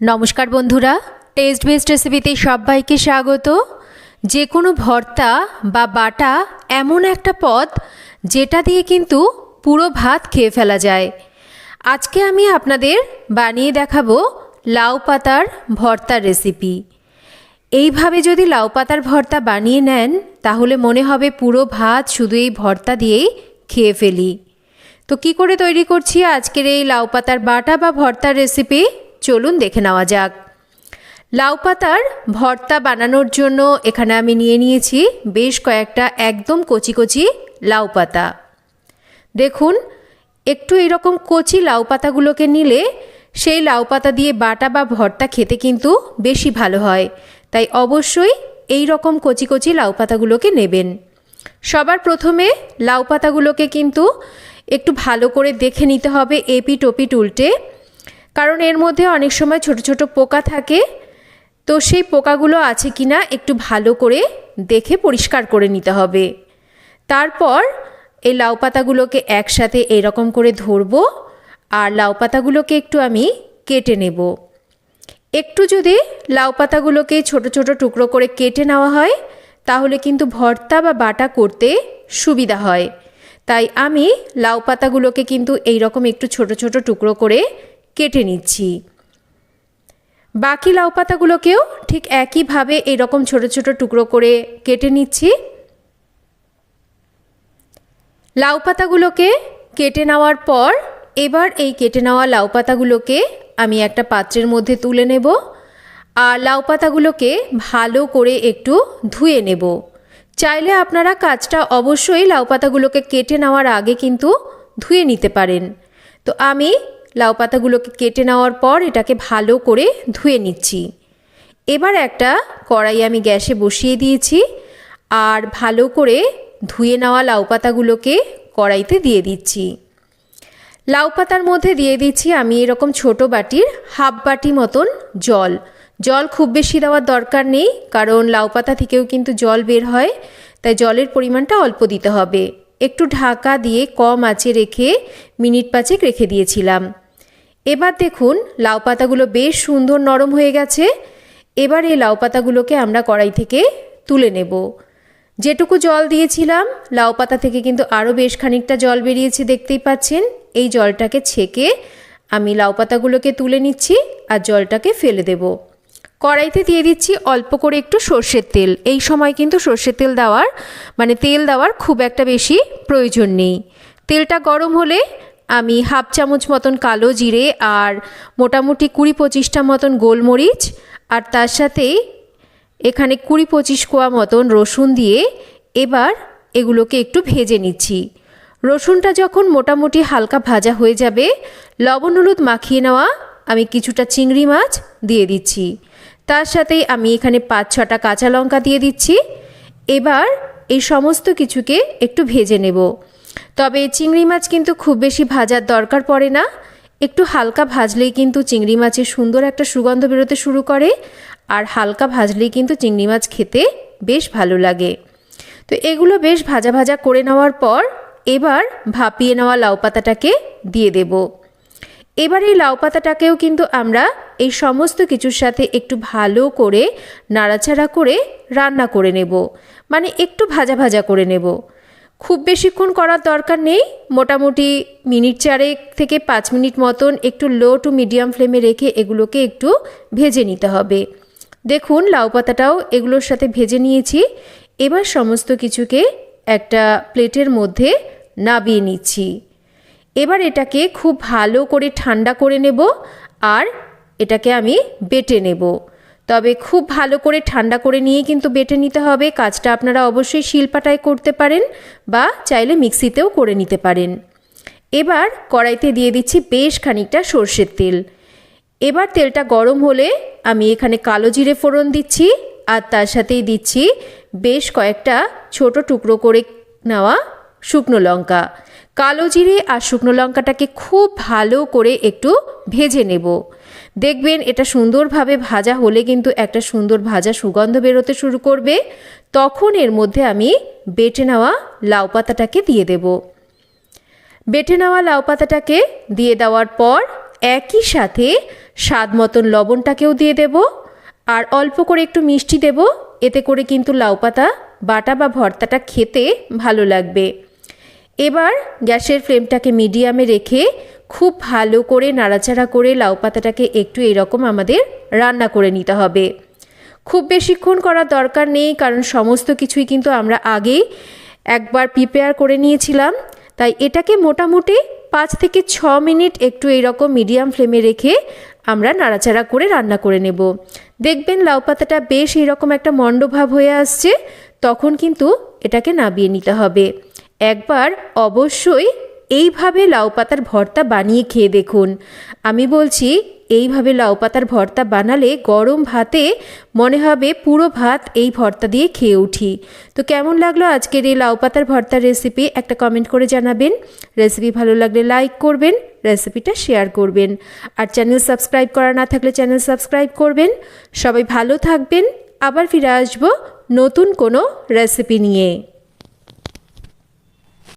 নমস্কার বন্ধুরা test best রেসিপিতে সবাইকে স্বাগত। যে কোনো ভর্তা বা বাটা এমন একটা পদ যেটা দিয়ে কিন্তু পুরো ভাত খেয়ে ফেলা যায়। আজকে আমি আপনাদের বানিয়ে দেখাবো লাউ পাতার ভর্তার রেসিপি। এইভাবে যদি লাউ পাতার ভর্তা বানিয়ে নেন, তাহলে মনে হবে পুরো ভাত শুধু এই ভর্তা দিয়েই খেয়ে ফেলি। তো কি করে তৈরি করছি আজকের এই লাউ পাতার বাটা বা ভর্তার রেসিপি? চলুন দেখে নেওয়া যাক। লাউ পাতার ভর্তা বানানোর জন্য এখানে আমি নিয়ে নিয়েছি বেশ কয়েকটা একদম কচি কচি লাউ পাতা। দেখুন, একটু এরকম কচি লাউ পাতাগুলোকে নিলে সেই লাউ পাতা দিয়ে বাটা বা ভর্তা খেতে কিন্তু বেশি ভালো হয়। তাই অবশ্যই এই রকম কচি কচি লাউ পাতাগুলোকে নেবেন। সবার প্রথমে লাউ পাতাগুলোকে কিন্তু একটু ভালো করে দেখে নিতে হবে এপি টপি উল্টে। কারণ এর মধ্যে অনেক সময় ছোট ছোট পোকা থাকে। তো সেই পোকাগুলো আছে কিনা একটু ভালো করে দেখে পরিষ্কার করে নিতে হবে। তারপর এই লাউ পাতাগুলোকে একসাথে এরকম করে ধরবো আর লাউ পাতাগুলোকে একটু আমি কেটে নেব। একটু যদি লাউ পাতাগুলোকে ছোট ছোট টুকরো করে কেটে নেওয়া হয়, তাহলে কিন্তু ভর্তা বা বাটা করতে সুবিধা হয়। তাই আমি লাউ পাতাগুলোকে কিন্তু এই রকম একটু ছোট ছোট টুকরো করে কেটে নিচ্ছি। বাকি লাউ পাতাগুলোকেও ঠিক একইভাবে এরকম ছোট ছোট টুকরো করে কেটে নিচ্ছি। লাউ পাতাগুলোকে কেটে নেওয়ার পর এবার এই কেটে নেওয়া লাউ পাতাগুলোকে আমি একটা পাত্রের মধ্যে তুলে নেব আর লাউ পাতাগুলোকে ভালো করে একটু ধুয়ে নেব। চাইলে আপনারা কাজটা অবশ্যই লাউ পাতাগুলোকে কেটে নেওয়ার আগে কিন্তু ধুয়ে নিতে পারেন। তো আমি লাউ পাতাগুলোকে কেটে নেওয়ার পর এটাকে ভালো করে ধুয়ে নিচ্ছি। এবার একটা কড়াই আমি গ্যাসে বসিয়ে দিয়েছি আর ভালো করে ধুয়ে নেওয়া লাউ পাতাগুলোকে কড়াইতে দিয়ে দিচ্ছি। লাউ পাতার মধ্যে দিয়ে দিচ্ছি আমি এরকম ছোট বাটির হাফ বাটি মতন জল। জল খুব বেশি দেওয়ার দরকার নেই, কারণ লাউ পাতা থেকেও কিন্তু জল বের হয়, তাই জলের পরিমাণটা অল্প দিতে হবে। একটু ঢাকা দিয়ে কম আঁচে রেখে মিনিট পাঁচেক রেখে দিয়েছিলাম। এবার দেখুন, লাউ পাতাগুলো বেশ সুন্দর নরম হয়ে গেছে। এবার এই লাউ পাতাগুলোকে আমরা কড়াই থেকে তুলে নেব। যেটুকু জল দিয়েছিলাম, লাউ পাতা থেকে কিন্তু আরও বেশ খানিকটা জল বেরিয়েছে, দেখতেই পাচ্ছেন। এই জলটাকে ছেঁকে আমি লাউ পাতাগুলোকে তুলে নিচ্ছি আর জলটাকে ফেলে দেব। কড়াইতে দিয়ে দিচ্ছি অল্প করে একটু সর্ষের তেল। এই সময় কিন্তু সর্ষের তেল দেওয়ার মানে তেল দেওয়ার খুব একটা বেশি প্রয়োজন নেই। তেলটা গরম হলে আমি হাফ চামচ মতন কালো জিরে আর মোটামুটি কুড়ি পঁচিশটা মতন গোলমরিচ আর তার সাথে এখানে কুড়ি পঁচিশ কোয়া মতন রসুন দিয়ে এবার এগুলোকে একটু ভেজে নিচ্ছি। রসুনটা যখন মোটামুটি হালকা ভাজা হয়ে যাবে, লবণ হলুদ মাখিয়ে নেওয়া আমি কিছুটা চিংড়ি মাছ দিয়ে দিচ্ছি। তার সাথেই আমি এখানে পাঁচ ছটা কাঁচা লঙ্কা দিয়ে দিচ্ছি। এবার এই সমস্ত কিছুকে একটু ভেজে নেব। তবে চিংড়ি মাছ কিন্তু খুব বেশি ভাজার দরকার পড়ে না। একটু হালকা ভাজলেই কিন্তু চিংড়ি মাছের সুন্দর একটা সুগন্ধ বেরোতে শুরু করে আর হালকা ভাজলেই কিন্তু চিংড়ি মাছ খেতে বেশ ভালো লাগে। তো এগুলো বেশ ভাজা ভাজা করে নেওয়ার পর এবার ভাপিয়ে নেওয়া লাউ পাতাটাকে দিয়ে দেব। এবার এই লাউ পাতাটাকেও কিন্তু আমরা এই সমস্ত কিছুর সাথে একটু ভালো করে নাড়াচাড়া করে রান্না করে নেব। মানে একটু ভাজা ভাজা করে নেব। খুব বেশিক্ষণ করার দরকার নেই। মোটামুটি মিনিট চারেক থেকে পাঁচ মিনিট মতন একটু লো টু মিডিয়াম ফ্লেমে রেখে এগুলোকে একটু ভেজে নিতে হবে। দেখুন, লাউ পাতাটাও এগুলোর সাথে ভেজে নিয়েছি। এবার সমস্ত কিছুকে একটা প্লেটের মধ্যে নাবিয়ে নিচ্ছি। এবার এটাকে খুব ভালো করে ঠান্ডা করে নেব আর এটাকে আমি বেটে নেব। তবে খুব ভালো করে ঠান্ডা করে নিয়ে কিন্তু বেটে নিতে হবে। কাজটা আপনারা অবশ্যই শিলপাটায় করতে পারেন বা চাইলে মিক্সিতেও করে নিতে পারেন। এবার কড়াইতে দিয়ে দিচ্ছি বেশ খানিকটা সর্ষের তেল। এবার তেলটা গরম হলে আমি এখানে কালো জিরে ফোড়ন দিচ্ছি আর তার সাথেই দিচ্ছি বেশ কয়েকটা ছোট টুকরো করে নেওয়া শুকনো লঙ্কা। কালো জিরে আর শুকনো লঙ্কাটাকে খুব ভালো করে একটু ভেজে নেব। দেখবেন এটা সুন্দরভাবে ভাজা হলে কিন্তু একটা সুন্দর ভাজা সুগন্ধ বেরোতে শুরু করবে। তখন এর মধ্যে আমি বেটে নেওয়া লাউ পাতাটাকে দিয়ে দেব। বেটে নেওয়া লাউ পাতাটাকে দিয়ে দেওয়ার পর একই সাথে স্বাদ মতন লবণটাকেও দিয়ে দেব। আর অল্প করে একটু মিষ্টি দেব। এতে করে কিন্তু লাউ পাতা, বাটা বা ভর্তাটা খেতে ভালো লাগবে। এবার গ্যাসের ফ্লেমটাকে মিডিয়ামে রেখে খুব ভালো করে নাড়াচাড়া করে লাউ পাতাটাকে একটু এরকম আমাদের রান্না করে নিতে হবে। খুব বেশিক্ষণ করার দরকার নেই, কারণ সমস্ত কিছুই কিন্তু আমরা আগেই একবার প্রিপেয়ার করে নিয়েছিলাম। তাই এটাকে মোটামুটি পাঁচ থেকে ছ মিনিট একটু এইরকম মিডিয়াম ফ্লেমে রেখে আমরা নাড়াচাড়া করে রান্না করে নেব। দেখবেন লাউ পাতাটা বেশ এইরকম একটা মণ্ডভাব হয়ে আসছে, তখন কিন্তু এটাকে নাবিয়ে নিতে হবে। একবার অবশ্যই এইভাবে লাউ পাতার ভর্তা বানিয়ে খেয়ে দেখুন। আমি বলছি, এইভাবে লাউ পাতার ভর্তা বানালে গরম ভাতে মনে হবে পুরো ভাত এই ভর্তা দিয়ে খেয়ে উঠি। তো কেমন লাগল আজকের এই লাউ পাতার ভর্তার রেসিপি একটা কমেন্ট করে জানাবেন। রেসিপি ভালো লাগলে লাইক করবেন রেসিপিটা শেয়ার করবেন। আর চ্যানেল সাবস্ক্রাইব করা না থাকলে চ্যানেল সাবস্ক্রাইব করবেন। সবাই ভালো থাকবেন। আবার ফিরে আসব নতুন কোনো রেসিপি নিয়ে।